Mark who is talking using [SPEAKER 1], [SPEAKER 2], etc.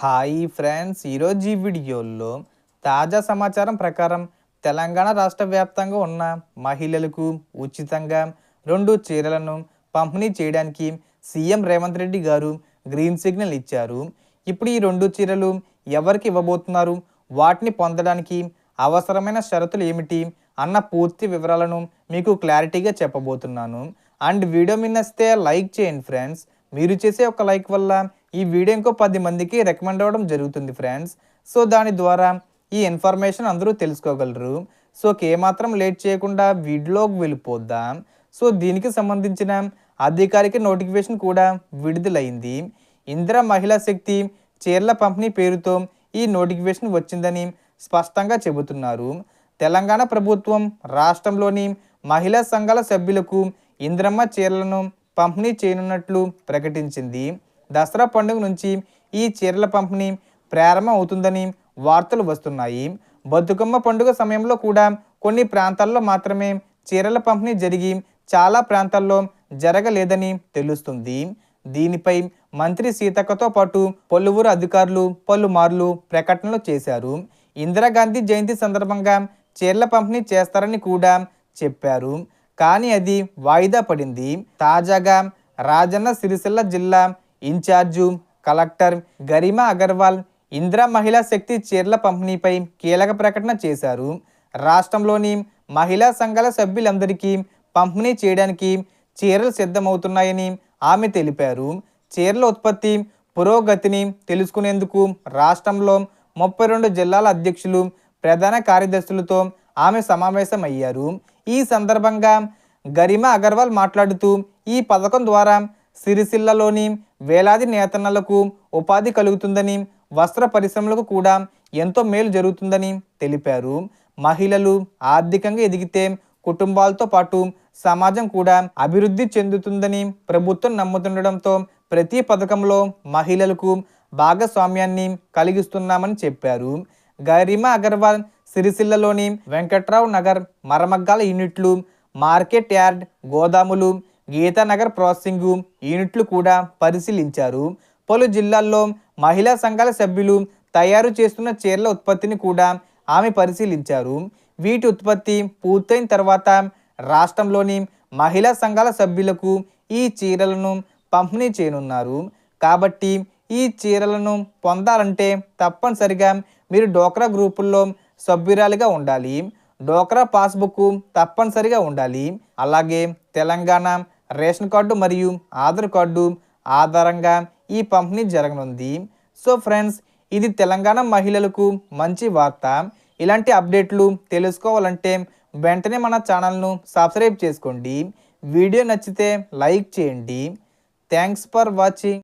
[SPEAKER 1] Hi friends ఈరోజు ఈ వీడియోలో తాజా సమాచారం ప్రకారం తెలంగాణ రాష్ట్ర వ్యాప్తంగా ఉన్న మహిళలకు ఉచితంగా రెండు చీరలను పంపిణీ చేయడానికి సీఎం రేవంత్ రెడ్డి గారు గ్రీన్ సిగ్నల్ ఇచ్చారు. ఇప్పుడు ఈ రెండు చీరలు ఎవరికి ఇవ్వబోతున్నారు? వాటిని పొందడానికి అవసరమైన షరతులు ఏమిటి? అన్న పూర్తి వివరాలను మీకు క్లారిటీగా చెప్పబోతున్నాను. అండ్ వీడియో మిన్నస్తే లైక్ చేయండి ఫ్రెండ్స్. మీరు చేసే ఒక లైక్ వల్ల ఈ వీడియో ఇంకో పది మందికి రికమెండ్ అవ్వడం జరుగుతుంది ఫ్రెండ్స్ సో దాని ద్వారా ఈ ఇన్ఫర్మేషన్ అందరూ తెలుసుకోగలరు. సో ఏమాత్రం లేట్ చేయకుండా వీడియోకి వెళ్ళిపోద్దాం. సో దీనికి సంబంధించిన అధికారిక నోటిఫికేషన్ కూడా విడుదలైంది. ఇందిరా మహిళా శక్తి చీరల పంపిణీ పేరుతో ఈ నోటిఫికేషన్ వచ్చిందని స్పష్టంగా చెబుతున్నారు. తెలంగాణ ప్రభుత్వం రాష్ట్రంలోని మహిళా సంఘాల సభ్యులకు ఇంద్రమ్మ చీరలను పంపిణీ చేయనున్నట్లు ప్రకటించింది. దసరా పండుగ నుంచి ఈ చీరల పంపిణీ ప్రారంభం అవుతుందని వార్తలు వస్తున్నాయి. బతుకమ్మ పండుగ సమయంలో కూడా కొన్ని ప్రాంతాల్లో మాత్రమే చీరల పంపిణీ జరిగి చాలా ప్రాంతాల్లో జరగలేదని తెలుస్తుంది. దీనిపై మంత్రి సీతక్కతో పాటు పలువురు అధికారులు పలుమార్లు ప్రకటనలు చేశారు. ఇందిరాగాంధీ జయంతి సందర్భంగా చీరల పంపిణీ చేస్తారని కూడా చెప్పారు. కానీ అది వాయిదా పడింది. తాజాగా రాజన్న సిరిసిల్ల జిల్లా in charge collector Garima Agarwal Indira Mahila Shakti చీరల పంపిణీపై కీలక ప్రకటన చేశారు. రాష్ట్రంలోని మహిళా సంఘాల సభ్యులందరికీ పంపిణీ చేయడానికి చీరలు సిద్ధమవుతున్నాయని ఆమె తెలిపారు. చీరల ఉత్పత్తి పురోగతిని తెలుసుకునేందుకు రాష్ట్రంలో ముప్పై రెండు జిల్లాల అధ్యక్షులు ప్రధాన కార్యదర్శులతో ఆమె సమావేశమయ్యారు. ఈ సందర్భంగా గరిమా అగర్వాల్ మాట్లాడుతూ ఈ పథకం ద్వారా సిరిసిల్లలోని వేలాది నేతన్నలకు ఉపాధి కలుగుతుందని వస్త్ర పరిశ్రమలకు కూడా ఎంతో మేలు జరుగుతుందని తెలిపారు. మహిళలు ఆర్థికంగా ఎదిగితే కుటుంబాలతో పాటు సమాజం కూడా అభివృద్ధి చెందుతుందని ప్రభుత్వం నమ్ముతుండడంతో ప్రతి పథకంలో మహిళలకు భాగస్వామ్యాన్ని కలిగిస్తున్నామని చెప్పారు. గరిమా అగర్వాల్ సిరిసిల్లలోని వెంకట్రావు నగర్ మరమగ్గాల యూనిట్లు మార్కెట్ యార్డ్ గోదాములు గీతానగర్ ప్రాసెసింగ్ యూనిట్లు కూడా పరిశీలించారు. పలు జిల్లాల్లో మహిళా సంఘాల సభ్యులు తయారు చేస్తున్న చీరల ఉత్పత్తిని కూడా ఆమె పరిశీలించారు. వీటి ఉత్పత్తి పూర్తయిన తర్వాత రాష్ట్రంలోని మహిళా సంఘాల సభ్యులకు ఈ చీరలను పంపిణీ చేయనున్నారు. కాబట్టి ఈ చీరలను పొందాలంటే తప్పనిసరిగా మీరు డోక్రా గ్రూపుల్లో సభ్యురాలిగా ఉండాలి. డోక్రా పాస్బుక్ తప్పనిసరిగా ఉండాలి. అలాగే తెలంగాణ రేషన్ కార్డు మరియు ఆధార్ కార్డు ఆధారంగా ఈ పంపిణీ జరగనుంది. సో ఫ్రెండ్స్ ఇది తెలంగాణ మహిళలకు మంచి వార్త. ఇలాంటి అప్డేట్లు తెలుసుకోవాలంటే వెంటనే మన ఛానల్ను సబ్స్క్రైబ్ చేసుకోండి. వీడియో నచ్చితే లైక్ చేయండి. Thanks for watching.